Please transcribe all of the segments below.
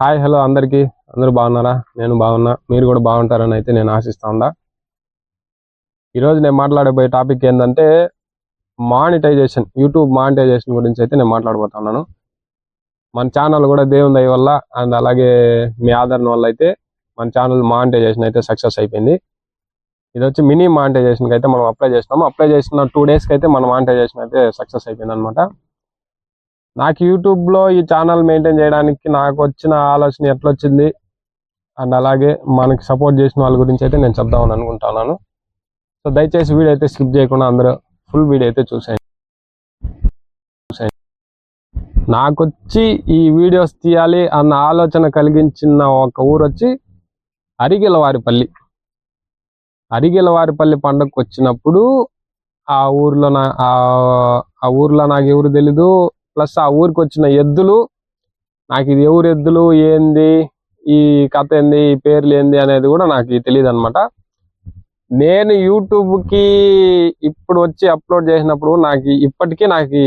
Hi hello అందరికీ. అందరూ బాగున్నారా? నేను బాగున్నా. మీరు కూడా బాగుంటారని అయితే నేను ఆశిస్తా ఉందా ఈరోజు నేను మాట్లాడబోయే టాపిక్ ఏంటంటే మానిటైజేషన్ యూట్యూబ్ మానిటైజేషన్ గురించి అయితే నేను మాట్లాడబోతున్నాను మన ఛానల్ కూడా దేవుని దయ వల్ల అండ్ అలాగే మీ ఆదరణ వల్ల అయితే మన ఛానల్ మానిటైజేషన్ అయితే సక్సెస్ అయిపోయింది. ఇది వచ్చి మినీ మానిటైజేషన్కి అయితే మనం అప్లై చేసినాము అప్లై చేసిన టూ డేస్కి అయితే మన మానిటైజేషన్ అయితే సక్సెస్ అయిపోయింది అనమాట నాకు యూట్యూబ్లో ఈ ఛానల్ మెయింటైన్ చేయడానికి నాకు వచ్చిన ఆలోచన ఎట్లొచ్చింది? అండ్ అలాగే మనకి సపోర్ట్ చేసిన వాళ్ళ గురించి అయితే నేను చెప్దామని అనుకుంటున్నాను. సో దయచేసి వీడియో అయితే స్కిప్ చేయకుండా అందరూ ఫుల్ వీడియో అయితే చూసేయండి. చూసేయండి. నాకు వచ్చి ఈ వీడియోస్ తీయాలి అన్న ఆలోచన కలిగించిన ఒక ఊరు వచ్చి అరిగిలవారిపల్లి. అరిగిలవారిపల్లి పండుగకు వచ్చినప్పుడు ఆ ఊర్లో నా ఆ- ఆ ఊర్లో నాకు ఎవరు తెలీదు. ప్లస్ ఆ ఊరికి వచ్చిన ఎద్దులు నాకు ఇది ఎవరు ఎద్దులు ఏంది ఈ కథ ఏంది ఈ పేర్లు ఏంది అనేది కూడా నాకు తెలియదు అనమాట నేను యూట్యూబ్కి ఇప్పుడు వచ్చి అప్లోడ్ చేసినప్పుడు నాకు ఇప్పటికీ నాకు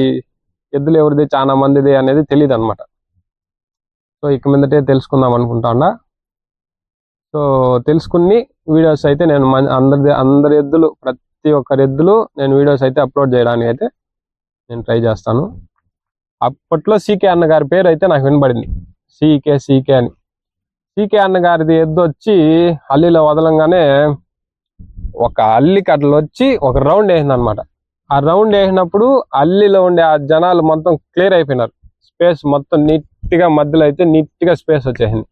ఎద్దులు ఎవరిది చాలా మందిది అనేది తెలియదు అనమాట సో ఇక మీదటే తెలుసుకుందాం అనుకుంటానా సో తెలుసుకుని వీడియోస్ అయితే నేను మన- అందరి అందరి ఎద్దులు ప్రతి ఒక్కరి ఎద్దులు నేను వీడియోస్ అయితే అప్లోడ్ చేయడానికి అయితే నేను ట్రై చేస్తాను. అప్పట్లో సీకే అన్నగారి పేరు అయితే నాకు వినబడింది. సీకే సీకే అని. సీకే అన్నగారిది ఎద్దు వచ్చి అల్లిలో వదలంగానే ఒక అల్లి కట్టలు వచ్చి ఒక రౌండ్ వేసింది అనమాట ఆ రౌండ్ వేసినప్పుడు అల్లిలో ఉండే ఆ జనాలు మొత్తం క్లియర్ అయిపోయినారు. స్పేస్ మొత్తం నీట్గా మధ్యలో అయితే నీట్గా స్పేస్ వచ్చేసింది.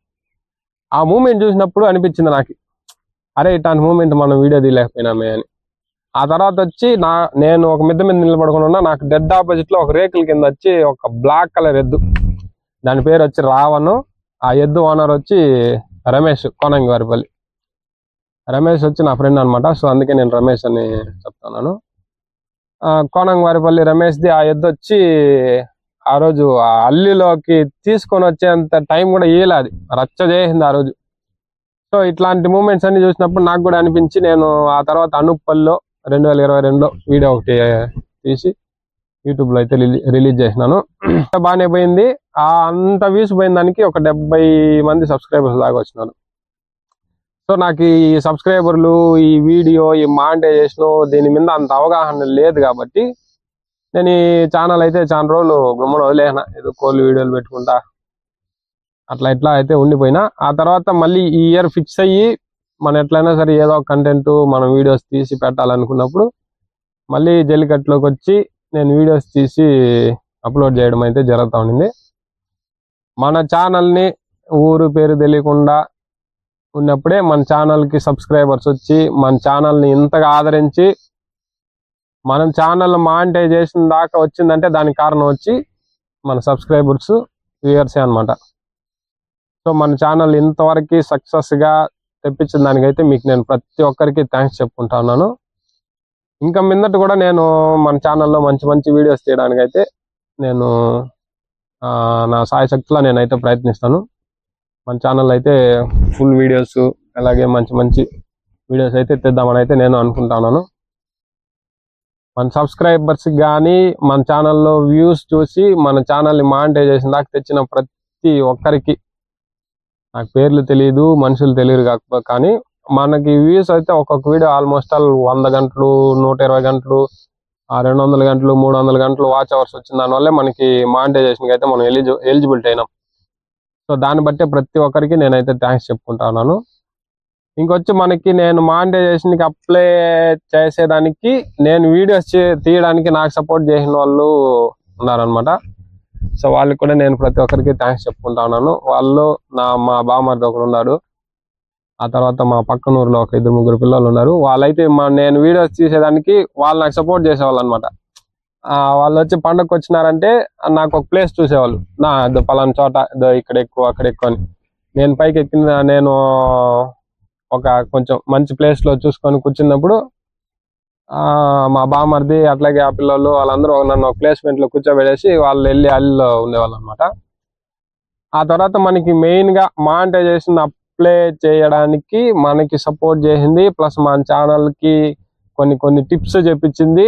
ఆ మూమెంట్ చూసినప్పుడు అనిపించింది నాకు. అరే ఇట్లాంటి మూమెంట్ మనం వీడియో తీయలేకపోయినామే అని. ఆ తర్వాత వచ్చి నా నేను ఒక మిద్ద మీద నిలబడుకుని ఉన్నా నాకు డెడ్ ఆపోజిట్లో ఒక రేకుల కింద వచ్చి ఒక బ్లాక్ కలర్ ఎద్దు. దాని పేరు వచ్చి రావణ్ ఆ ఎద్దు ఓనర్ వచ్చి రమేష్ కోనంగి వారిపల్లి రమేష్ వచ్చి నా ఫ్రెండ్ అన్నమాట సో అందుకే నేను రమేష్ అని చెప్తున్నాను. ఆ, కోనంగి వారిపల్లి రమేష్ది ఆ ఎద్దు వచ్చి ఆ రోజు ఆ అల్లిలోకి తీసుకొని వచ్చేంత టైం కూడా ఇయ్యలే అది. రచ్చ చేసింది ఆ రోజు. సో ఇట్లాంటి మూమెంట్స్ అన్ని చూసినప్పుడు నాకు కూడా అనిపించి నేను ఆ తర్వాత అనుప్పల్లో రెండు వేల ఇరవై రెండులో వీడియో ఒకటి తీసి యూట్యూబ్లో అయితే రిలీజ్ చేసినాను. బాగానే పోయింది. ఆ అంత వ్యూస్ పోయిన దానికి ఒక డెబ్బై మంది సబ్స్క్రైబర్స్ దాకా వచ్చినారు. సో నాకు ఈ సబ్స్క్రైబర్లు ఈ వీడియో ఈ మానిటైజేషన్ దీని మీద అంత అవగాహన లేదు కాబట్టి నేను ఈ ఛానల్ అయితే చాలా రోజులు గమ్మున వదిలేసిన. ఏదో కోళ్ళు వీడియోలు పెట్టుకుంటా అట్లా ఇట్లా అయితే ఉండిపోయినా. ఆ తర్వాత మళ్ళీ ఈ ఇయర్ ఫిక్స్ అయ్యి మనం ఎట్లయినా సరే ఏదో కంటెంట్ మనం వీడియోస్ తీసి పెట్టాలనుకున్నప్పుడు మళ్ళీ జల్లికట్టులోకి వచ్చి నేను వీడియోస్ తీసి అప్లోడ్ చేయడం అయితే జరుగుతూ ఉండింది. మన ఛానల్ని ఊరు పేరు తెలియకుండా ఉన్నప్పుడే మన ఛానల్కి సబ్స్క్రైబర్స్ వచ్చి మన ఛానల్ని ఇంతగా ఆదరించి మనం ఛానల్ మానిటైజేషన్ దాకా వచ్చిందంటే దానికి కారణం వచ్చి మన సబ్స్క్రైబర్స్ వ్యూయర్సే అన్నమాట. సో మన ఛానల్ ఇంతవరకు సక్సెస్గా తెప్పించిన దానికైతే మీకు నేను ప్రతి ఒక్కరికి థ్యాంక్స్ చెప్పుకుంటా ఉన్నాను. ఇంకా మిందట కూడా నేను మన ఛానల్లో మంచి మంచి వీడియోస్ తీయడానికైతే నేను నా సాయశక్తిలో నేనైతే ప్రయత్నిస్తాను. మన ఛానల్ అయితే ఫుల్ వీడియోస్ అలాగే మంచి మంచి వీడియోస్ అయితే తెద్దామని అయితే నేను అనుకుంటున్నాను మన సబ్స్క్రైబర్స్ కానీ మన ఛానల్లో వ్యూస్ చూసి మన ఛానల్ని మానిటైజేషన్ దాకా తెచ్చిన ప్రతి ఒక్కరికి నాకు పేర్లు తెలియదు మనుషులు తెలియదు కాకపోతే కానీ మనకి వ్యూస్ అయితే ఒక్కొక్క వీడియో ఆల్మోస్ట్ ఆల్ వంద గంటలు నూట ఇరవై గంటలు ఆ రెండు వందల గంటలు మూడు వందల గంటలు వాచ్ అవర్స్ వచ్చిన దానివల్లే మనకి మానిటైజేషన్కి అయితే మనం ఎలిజి ఎలిజిబిలిటీ అయినాం. సో దాన్ని బట్టే ప్రతి ఒక్కరికి నేనైతే థ్యాంక్స్ చెప్పుకుంటా ఉన్నాను. ఇంకొచ్చి మనకి నేను మానిటైజేషన్కి అప్లై చేసేదానికి నేను వీడియోస్ తీయడానికి నాకు సపోర్ట్ చేసిన వాళ్ళు ఉన్నారనమాట సో వాళ్ళకి కూడా నేను ప్రతి ఒక్కరికి థ్యాంక్స్ చెప్పుకుంటా ఉన్నాను. వాళ్ళు నా మా బామ్మర్ది ఒకరు ఉన్నాడు. ఆ తర్వాత మా పక్కన ఊర్లో ఒక ఇద్దరు ముగ్గురు పిల్లలు ఉన్నారు. వాళ్ళైతే మా నేను వీడియోస్ తీసేదానికి వాళ్ళు నాకు సపోర్ట్ చేసేవాళ్ళు అనమాట వాళ్ళు వచ్చి పండగకు వచ్చినారంటే నాకు ఒక ప్లేస్ చూసేవాళ్ళు. నా ఇదో పలానా చోట ఇదో ఇక్కడ ఎక్కువ అక్కడ ఎక్కువ అని. నేను పైకి ఎక్కిన నేను ఒక కొంచెం మంచి ప్లేస్లో చూసుకొని కూర్చున్నప్పుడు మా బామర్ది అట్లాగే ఆ పిల్లలు వాళ్ళందరూ నన్ను ఒక ప్లేస్మెంట్లో కూర్చోబెట్టేసి వాళ్ళు వెళ్ళి అల్లిలో ఉండేవాళ్ళు అనమాట ఆ తర్వాత మనకి మెయిన్గా మానిటైజేషన్ అప్లై చేయడానికి మనకి సపోర్ట్ చేసింది ప్లస్ మన ఛానల్కి కొన్ని కొన్ని టిప్స్ చెప్పించింది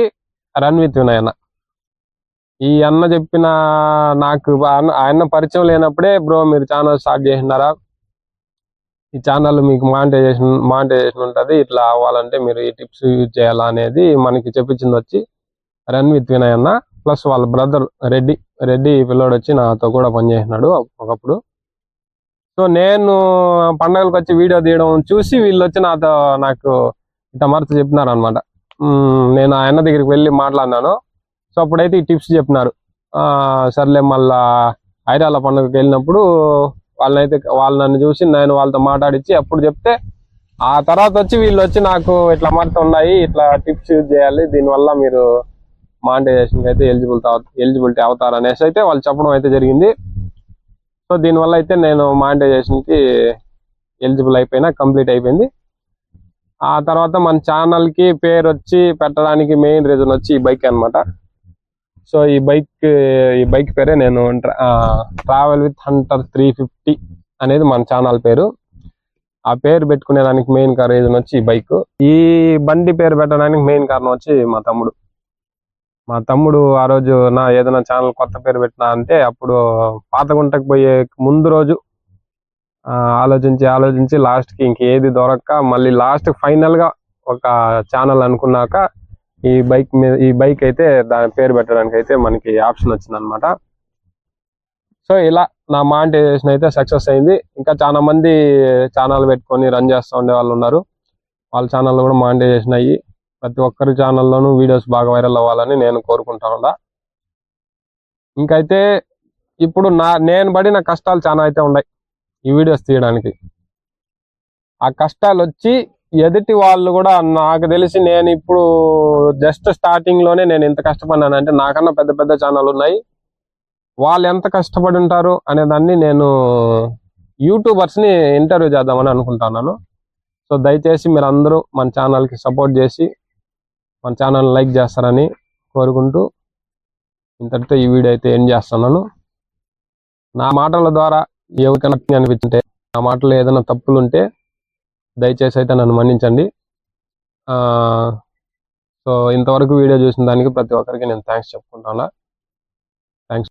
రన్ విత్ వినయన ఈ అన్న చెప్పిన నాకు ఆయన పరిచయం లేనప్పుడే బ్రో మీరు ఛానల్ స్టార్ట్ చేసినారా? ఈ ఛానల్ మీకు మానిటైజేషన్ మానిటైజేషన్ ఉంటుంది. ఇట్లా అవ్వాలంటే మీరు ఈ టిప్స్ యూజ్ చేయాలా అనేది మనకి చెప్పించింది వచ్చి రన్ విత్ వినయ్ అన్న. ప్లస్ వాళ్ళ బ్రదర్ రెడ్డి రెడ్డి పిల్లోడు వచ్చి నాతో కూడా పనిచేసినాడు ఒకప్పుడు. సో నేను పండగలకు వచ్చి వీడియో తీయడం చూసి వీళ్ళు వచ్చి నాతో నాకు ఇట్లా మరత చెప్పినారు అనమాట నేను ఆయన దగ్గరికి వెళ్ళి మాట్లాడినాను. సో అప్పుడైతే ఈ టిప్స్ చెప్పినారు. సర్లే మళ్ళా ఐరాల పండుగకి వెళ్ళినప్పుడు వాళ్ళనైతే వాళ్ళు నన్ను చూసి నేను వాళ్ళతో మాట్లాడించి అప్పుడు చెప్తే ఆ తర్వాత వచ్చి వీళ్ళు వచ్చి నాకు ఇట్లా మారుతున్నాయి ఉన్నాయి ఇట్లా టిప్స్ యూజ్ చేయాలి దీనివల్ల మీరు మానిటైజేషన్కి అయితే ఎలిజిబుల్ ఎలిజిబిలిటీ అవుతారు అనేసి అయితే వాళ్ళు చెప్పడం అయితే జరిగింది. సో దీనివల్ల అయితే నేను మానిటైజేషన్కి ఎలిజిబుల్ అయిపోయినా కంప్లీట్ అయిపోయింది. ఆ తర్వాత మన ఛానల్కి పేరు వచ్చి పెట్టడానికి మెయిన్ రీజన్ వచ్చి ఈ బైక్ అన్నమాట. సో ఈ బైక్ ఈ బైక్ పేరే నేను travel with hunter three fifty అనేది మన ఛానల్ పేరు. ఆ పేరు పెట్టుకునే దానికి మెయిన్ రీజన్ వచ్చి ఈ బైక్. ఈ బండి పేరు పెట్టడానికి మెయిన్ కారణం వచ్చి మా తమ్ముడు. మా తమ్ముడు ఆ రోజు నా ఏదైనా ఛానల్ కొత్త పేరు పెట్టినా అంటే అప్పుడు పాత గుంటకు పోయే ముందు రోజు ఆ, ఆలోచించి ఆలోచించి లాస్ట్కి ఇంకేది దొరక్క మళ్ళీ లాస్ట్ ఫైనల్గా ఒక ఛానల్ అనుకున్నాక ఈ బైక్ మీద ఈ బైక్ అయితే దాని పేరు పెట్టడానికి అయితే మనకి ఆప్షన్ వచ్చింది అనమాట సో ఇలా నా మానిటైజేషన్ అయితే సక్సెస్ అయింది. ఇంకా చాలా మంది ఛానల్ పెట్టుకొని రన్ చేస్తూ ఉండే వాళ్ళు ఉన్నారు. వాళ్ళ ఛానల్ కూడా మానిటైజేషన్ అయ్యి ప్రతి ఒక్కరి ఛానల్లోనూ వీడియోస్ బాగా వైరల్ అవ్వాలని నేను కోరుకుంటా ఉన్నా ఇంకైతే ఇప్పుడు నా నేను పడిన కష్టాలు చాలా అయితే ఉన్నాయి ఈ వీడియోస్ తీయడానికి. ఆ కష్టాలు వచ్చి ఎదుటి వాళ్ళు కూడా నాకు తెలిసి నేను ఇప్పుడు జస్ట్ స్టార్టింగ్లోనే నేను ఎంత కష్టపడినానంటే నాకన్నా పెద్ద పెద్ద ఛానల్ ఉన్నాయి. వాళ్ళు ఎంత కష్టపడి ఉంటారు అనే దాన్ని నేను యూట్యూబర్స్ని ఇంటర్వ్యూ చేద్దామని అనుకుంటున్నాను. సో దయచేసి మీరు అందరూ మన ఛానల్కి సపోర్ట్ చేసి మన ఛానల్ లైక్ చేస్తారని కోరుకుంటూ ఇంతటితో ఈ వీడియో అయితే ఎండ్ చేస్తున్నాను. నా మాటల ద్వారా ఎవరికైనా అనిపించుంటే నా మాటలో ఏదైనా తప్పులు ఉంటే దయచేసి అయితే నన్ను మన్నించండి. సో ఇంతవరకు వీడియో చూసిన దానికి ప్రతి ఒక్కరికి నేను థ్యాంక్స్ చెప్పుకుంటాను